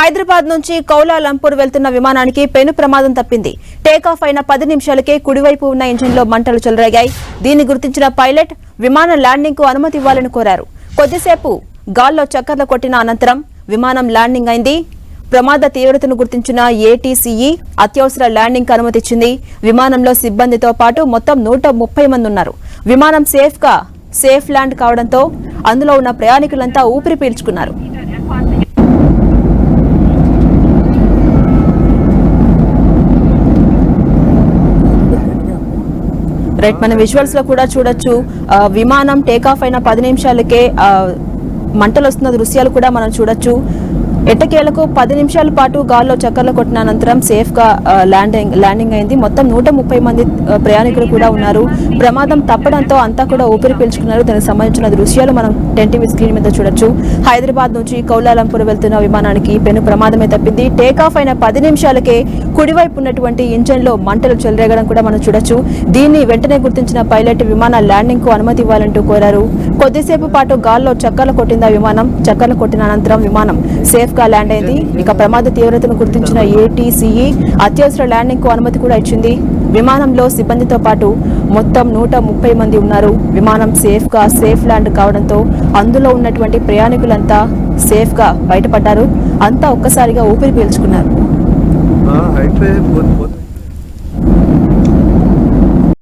హైదరాబాద్ నుంచి కౌలాలంపూర్ వెళ్తున్న విమానానికి పెను ప్రమాదం తప్పింది. టేకాఫ్ అయిన పది నిమిషాలకే కుడివైపు ఉన్న ఇంజిన్లో మంటలు చెలరేగాయి. దీన్ని గుర్తించిన పైలట్ విమాన ల్యాండింగ్కు అనుమతి ఇవ్వాలని కోరారు. కొద్దిసేపు గాల్లో చక్కర్లు కొట్టిన అనంతరం విమానం ల్యాండింగ్ అయింది. ప్రమాద తీవ్రతను గుర్తించిన ఏటీసీఈ అత్యవసర ల్యాండింగ్కు అనుమతిచ్చింది విమానంలో సిబ్బందితో పాటు మొత్తం నూట ముప్పై మంది ఉన్నారు. విమానం సేఫ్గా సేఫ్ ల్యాండ్ కావడంతో అందులో ఉన్న ప్రయాణికులంతా ఊపిరి పీల్చుకున్నారు. రైట్ మన విజువల్స్లో కూడా చూడొచ్చు. ఆ, విమానం టేకాఫ్ అయిన పది నిమిషాలకే ఆ, మంటలు వస్తున్న దృశ్యాలు కూడా మనం చూడొచ్చు. ఎట్టకేలకు పది నిమిషాల పాటు గాల్లో చక్కర్లు కొట్టిన అనంతరం సేఫ్గా ల్యాండింగ్ ల్యాండింగ్ అయింది. మొత్తం నూట ముప్పై మంది ప్రయాణికులు కూడా ఉన్నారు. ప్రమాదం తప్పడంతో అంతా కూడా ఊపిరి పీల్చుకున్నారు. దానికి సంబంధించిన దృశ్యాలు మనం టెన్ టీవీ స్క్రీన్ మీద చూడొచ్చు. హైదరాబాద్ నుంచి కౌలాలంపూర్ వెళ్తున్న విమానానికి పెను ప్రమాదమే తప్పింది. టేకాఫ్ అయిన పది నిమిషాలకే కుడివైపు ఉన్నటువంటి ఇంజన్లో మంటలు చెలరేగడం కూడా మనం చూడొచ్చు. దీన్ని వెంటనే గుర్తించిన పైలట్ విమాన ల్యాండింగ్కు అనుమతి ఇవ్వాలంటూ కోరారు. కొద్దిసేపు పాటు గాల్లో చక్కర్లు కొట్టింది ఆ విమానం. చక్కర్లు కొట్టిన అనంతరం విమానం సేఫ్ గా ల్యాండ్ అయింది. ఇక ప్రమాద తీవ్రతను గుర్తించిన ఏటీసీఈ అత్యవసర ల్యాండింగ్కు అనుమతి కూడా ఇచ్చింది. విమానంలో సిబ్బందితో పాటు మొత్తం నూట ముప్పై మంది ఉన్నారు. విమానం సేఫ్గా సేఫ్ ల్యాండ్ కావడంతో అందులో ఉన్నటువంటి ప్రయాణికులంతా సేఫ్గా బయటపడ్డారు. అంతా ఒక్కసారిగా ఊపిరి పీల్చుకున్నారు.